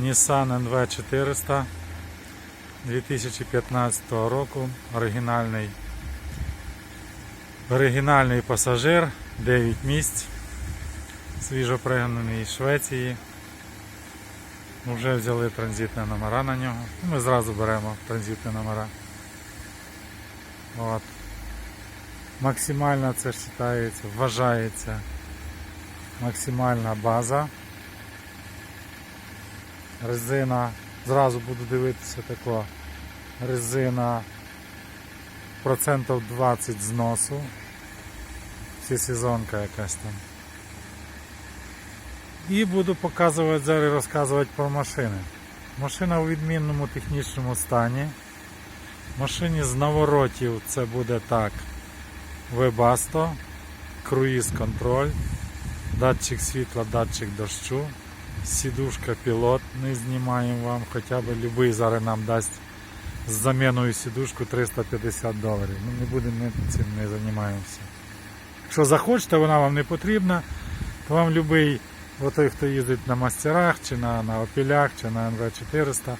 Nissan NV400 2015 року. Оригінальний, оригінальний пасажир, 9 місць, свіжо пригнаний з Швеції. Вже взяли транзитні номера на нього. Ми зразу беремо транзитні номера. От. Максимально це вважається, вважається максимальна база. Резина, зразу буду дивитися тако. Резина процентів 20 зносу. Всесезонка якась там. І буду показувати зараз розказувати про машини. Машина у відмінному технічному стані. Машині з наворотів це буде так. Webasto, круїз контроль, датчик світла, датчик дощу, сідушка пілот, не знімаємо вам, хоча б любий зараз нам дасть з заміною сідушку 350 доларів. Ну не будемо ми цим не займаємося. Якщо захочете, вона вам не потрібна, то вам любий, отой, хто їздить на мастерах, чи на, на опілях, чи на НВ400,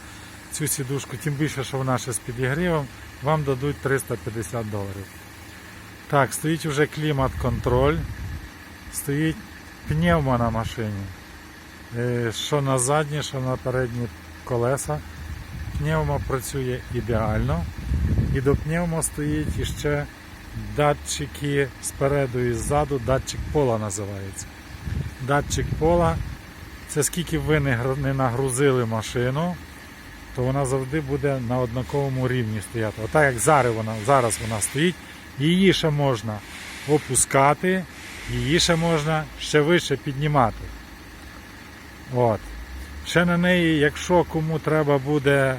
цю сідушку, тим більше, що вона ще з підігрівом, вам дадуть 350 доларів. Так, стоїть вже клімат-контроль, стоїть пневмо на машині. Е, Що на задні, що на передні колеса. Пневмо працює ідеально. І до пневмо стоїть іще датчики спереду і ззаду, датчик пола називається. Датчик пола це скільки ви не нагрузили машину, то вона завжди буде на однаковому рівні стояти. Отак як зараз вона, зараз вона стоїть, її ще можна опускати, її ще можна ще вище піднімати. От. Ще на неї, якщо кому треба буде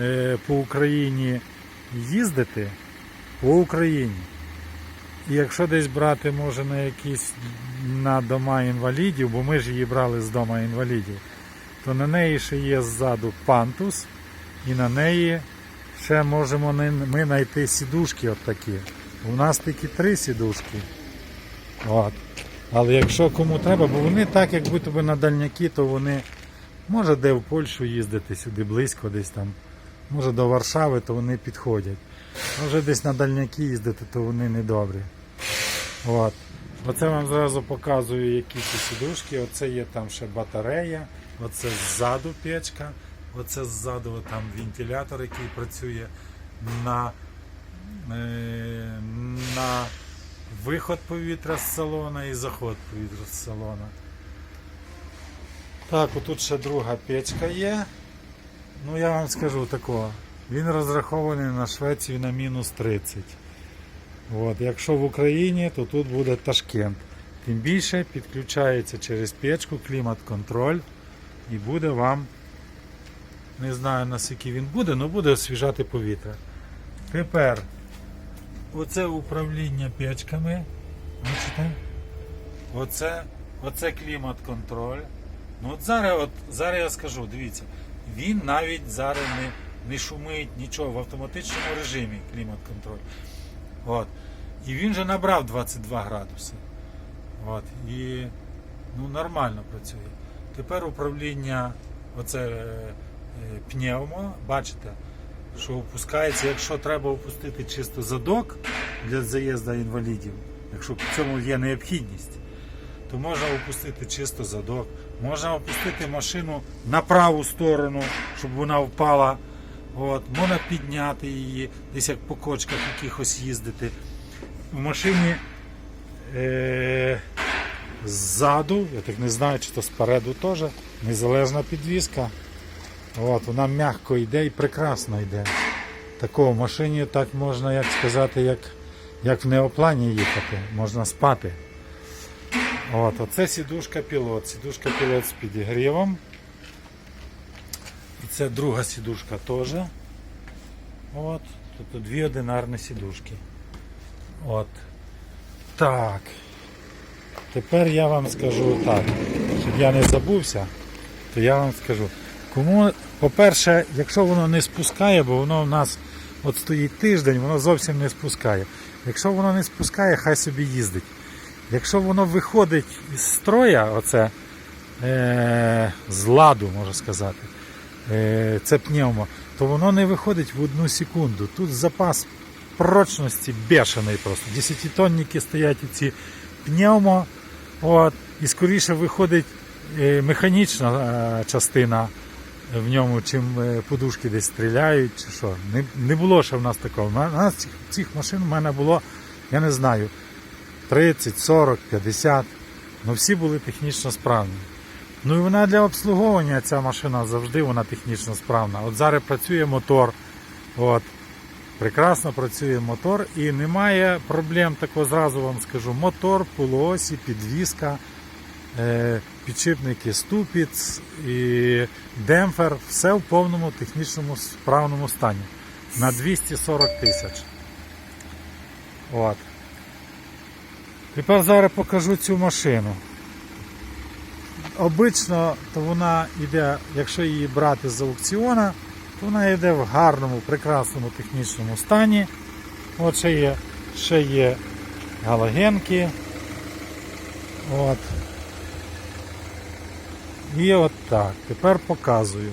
е, по Україні їздити, по Україні. І якщо десь брати може на якісь на дома інвалідів, бо ми ж її брали з дома інвалідів, то на неї ще є ззаду пантус, і на неї ще можемо ми знайти сідушки от такі. У нас тільки три сідушки. От. Але якщо кому треба, бо вони так, як будто би на дальняки, то вони може де в Польщу їздити сюди близько, десь там, може до Варшави, то вони підходять. А вже десь на дальняки їздити, то вони не добрі. От. Оце вам зразу показую, які ці сідушки. Оце є там ще батарея, оце ззаду печка, оце ззаду там вентилятор, який працює на, е, на виход повітря з салона і заход повітря з салона. Так, отут ще друга печка є. Ну я вам скажу такого. Він розрахований на Швецію на мінус 30. От, якщо в Україні, то тут буде Ташкент. Тим більше підключається через печку клімат-контроль і буде вам, не знаю наскільки він буде, але буде освіжати повітря. Тепер оце управління печками. Бачите? Оце, оце клімат-контроль. Ну от зараз, от, зараз я скажу, дивіться, він навіть зараз не, не шумить нічого в автоматичному режимі клімат-контроль. От. І він же набрав 22 градуси. От. І ну, нормально працює. Тепер управління оце е, пневмо, бачите, що опускається, якщо треба опустити чисто задок для заїзду інвалідів, якщо в цьому є необхідність, то можна опустити чисто задок, можна опустити машину на праву сторону, щоб вона впала. От, можна підняти її, десь як по кочках якихось їздити. В машині е, ззаду, я так не знаю, чи то спереду теж, незалежна підвіска. От, вона м'яко йде і прекрасно йде. Тако в машині так можна, як сказати, як, як в неоплані їхати, можна спати. От, оце сідушка пілот. Сідушка пілот з підігрівом. І це друга сідушка теж. От. Тобто дві одинарні сідушки. От. Так. Тепер я вам скажу так, щоб я не забувся, то я вам скажу. Кому, по-перше, якщо воно не спускає, бо воно в нас от стоїть тиждень, воно зовсім не спускає. Якщо воно не спускає, хай собі їздить. Якщо воно виходить із строя, оце, е, з ладу, можна сказати, е, це пневмо, то воно не виходить в одну секунду. Тут запас прочності бешений просто. Десятитонники стоять у ці пневмо, от, і скоріше виходить е, механічна е, частина в ньому, чим е, подушки десь стріляють чи що. Не, не було ще в нас такого. У нас цих, цих машин в мене було, я не знаю, 30, 40, 50. Ну всі були технічно справні. Ну і вона для обслуговування ця машина завжди вона технічно справна. От зараз працює мотор. От, прекрасно працює мотор і немає проблем, такого зразу вам скажу. Мотор, полуосі, підвіска, підшипники ступіц і демпфер, все в повному технічному справному стані. На 240 тисяч. От. Тепер зараз покажу цю машину. Обично то вона йде, якщо її брати з аукціона, то вона йде в гарному, прекрасному технічному стані. От ще є, ще є галогенки. От. І от так. Тепер показую.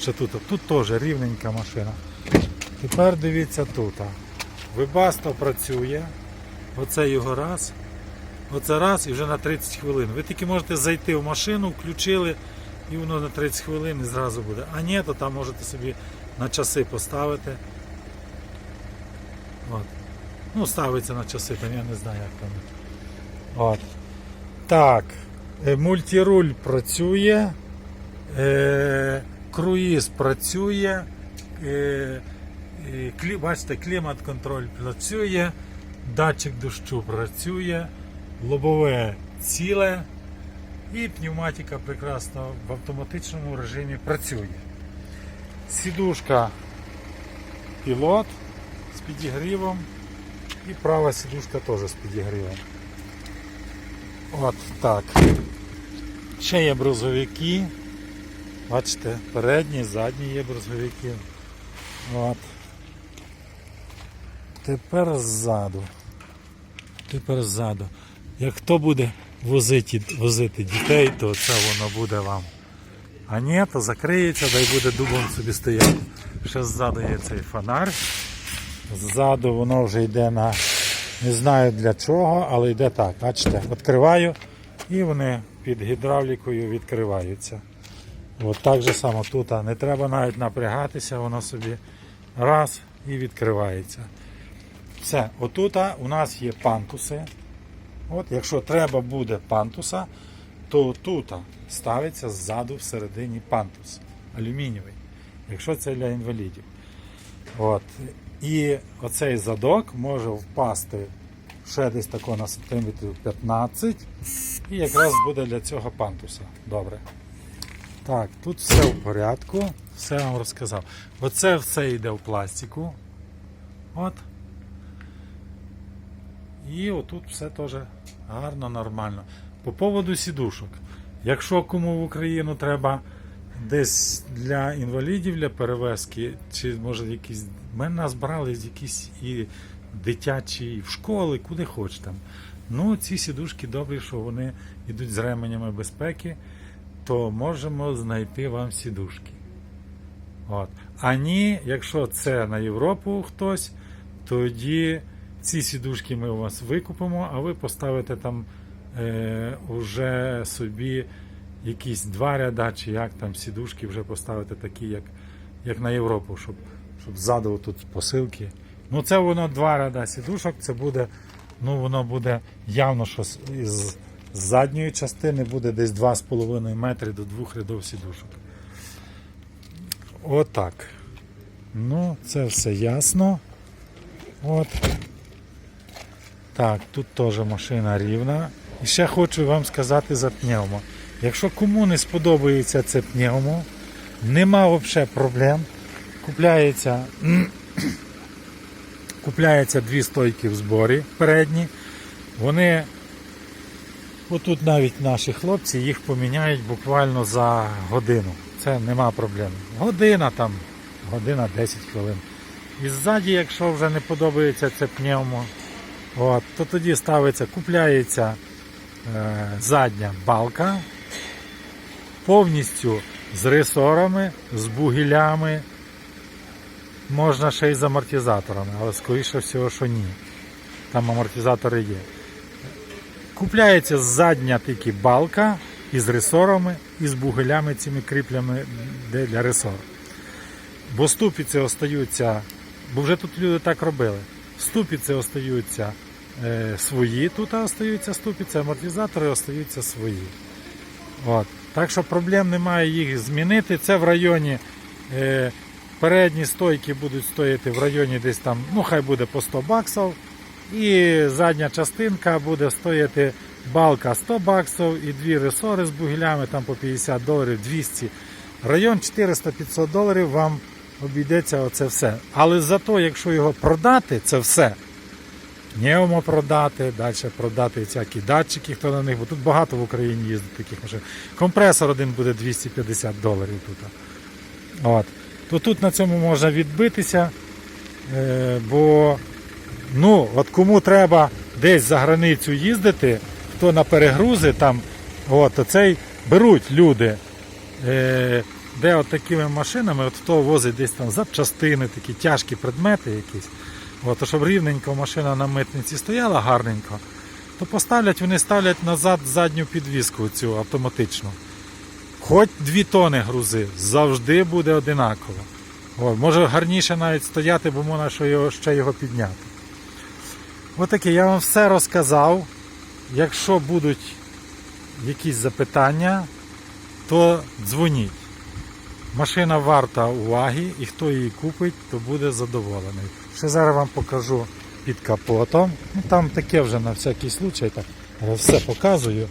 Що тут? Тут теж рівненька машина. Тепер дивіться тут. Вибасто працює. Оце його раз. Оце раз і вже на 30 хвилин. Ви тільки можете зайти в машину, включили і воно на 30 хвилин і зразу буде. А ні, то там можете собі на часи поставити. От. Ну, ставиться на часи, там я не знаю, як там. От. Так. Е, Мультируль працює. Е, круїз працює. Е, бачите, клімат-контроль працює. Датчик дощу працює, лобове ціле і пневматика прекрасно в автоматичному режимі працює. Сідушка пілот з підігрівом і права сідушка теж з підігрівом. От так. Ще є брузовики. Бачите, передні, задні є брузовики. От. Тепер ззаду. Тепер ззаду. Як хто буде возити, возити дітей, то це воно буде вам. А ні, то закриється, дай буде дубом собі стояти. Ще ззаду є цей фонар. Ззаду воно вже йде на не знаю для чого, але йде так. Бачите, відкриваю і вони під гідравлікою відкриваються. От так же само тут не треба навіть напрягатися, воно собі раз і відкривається. Все, отут у нас є пантуси. От, якщо треба буде пантуса, то тут ставиться ззаду всередині пантус алюмінієвий, якщо це для інвалідів. От. І оцей задок може впасти ще десь тако на сантиметрів 15 і якраз буде для цього пантуса. Добре. Так, тут все в порядку, все вам розказав. Оце все йде в пластику. От. І отут все теж гарно, нормально. По поводу сідушок. Якщо кому в Україну треба десь для інвалідів, для перевезки, чи може якісь. Ми нас брали якісь і дитячі, в школи, куди хоч там. Ну, ці сідушки добрі, що вони йдуть з ременями безпеки, то можемо знайти вам сідушки. От. А ні, якщо це на Європу хтось, тоді ці сідушки ми у вас викупимо, а ви поставите там е, уже собі якісь два ряда, чи як там сідушки вже поставити такі, як, як на Європу, щоб, щоб ззаду тут посилки. Ну це воно два ряда сідушок, це буде, ну воно буде явно, що з, із задньої частини буде десь 2,5 метри до двох рядів сідушок. Отак. Ну, це все ясно. От. Так, тут теж машина рівна. І ще хочу вам сказати за пневмо. Якщо кому не сподобається це пневмо, нема взагалі проблем. Купляється, купляється дві стойки в зборі передні. Вони, отут навіть наші хлопці їх поміняють буквально за годину. Це нема проблем. Година там, година 10 хвилин. І ззаді, якщо вже не подобається це пневмо, от, то тоді ставиться, купляється е, задня балка повністю з ресорами, з бугілями, можна ще й з амортизаторами, але скоріше всього, що ні. Там амортизатори є. Купляється задня тільки балка із ресорами і з бугелями цими кріплями для ресор. Бо ступиці остаються, бо вже тут люди так робили. Ступиці остаються е, свої, тут остаються ступиці, амортизатори остаються свої. От. Так що проблем немає їх змінити. Це в районі е, передні стойки будуть стояти в районі десь там, ну хай буде по 100 баксів. І задня частинка буде стояти балка 100 баксів і дві ресори з бугелями там по 50 доларів, 200. Район 400-500 доларів вам обійдеться оце все. Але зато, якщо його продати, це все. Пневмо продати, далі продати всякі датчики, хто на них, бо тут багато в Україні їздить таких машин. Компресор один буде 250 доларів тут. От. То тут на цьому можна відбитися, е, бо ну, от кому треба десь за границю їздити, хто на перегрузи там, от, то цей беруть люди. Е, де от такими машинами, от хто возить десь там запчастини, такі тяжкі предмети якісь. От, щоб рівненько машина на митниці стояла гарненько, то поставлять, вони ставлять назад задню підвіску цю автоматичну. Хоч 2 тони грузи, завжди буде одинаково. От, може гарніше навіть стояти, бо можна що його, ще його підняти. Отаке, я вам все розказав. Якщо будуть якісь запитання, то дзвоніть. Машина варта уваги і хто її купить, то буде задоволений. Ще зараз вам покажу під капотом. Ну, там таке вже на всякий случай, так все показую.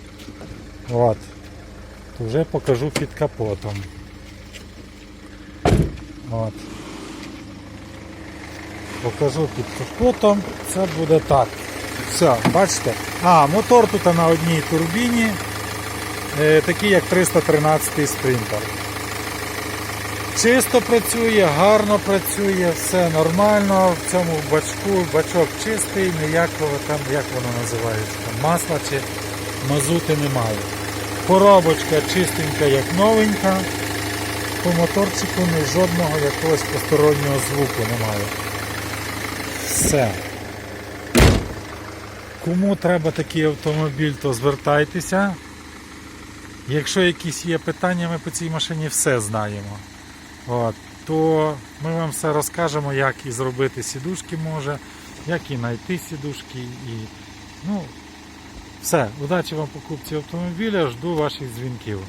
От. Вже покажу під капотом. От. Покажу під капотом. Це буде так. Все, бачите? А, мотор тут на одній турбіні, е, такий як 313 спринтер. Чисто працює, гарно працює, все нормально. В цьому бачку бачок чистий, ніякого там, як воно називається, масла чи мазути немає. Коробочка чистенька, як новенька. По моторчику ні жодного якогось постороннього звуку немає. Все. Кому треба такий автомобіль, то звертайтеся. Якщо якісь є питання, ми по цій машині все знаємо. От, то ми вам все розкажемо, як і зробити сідушки може, як і знайти сідушки. І, ну, все, удачі вам покупці автомобіля, жду ваших дзвінків.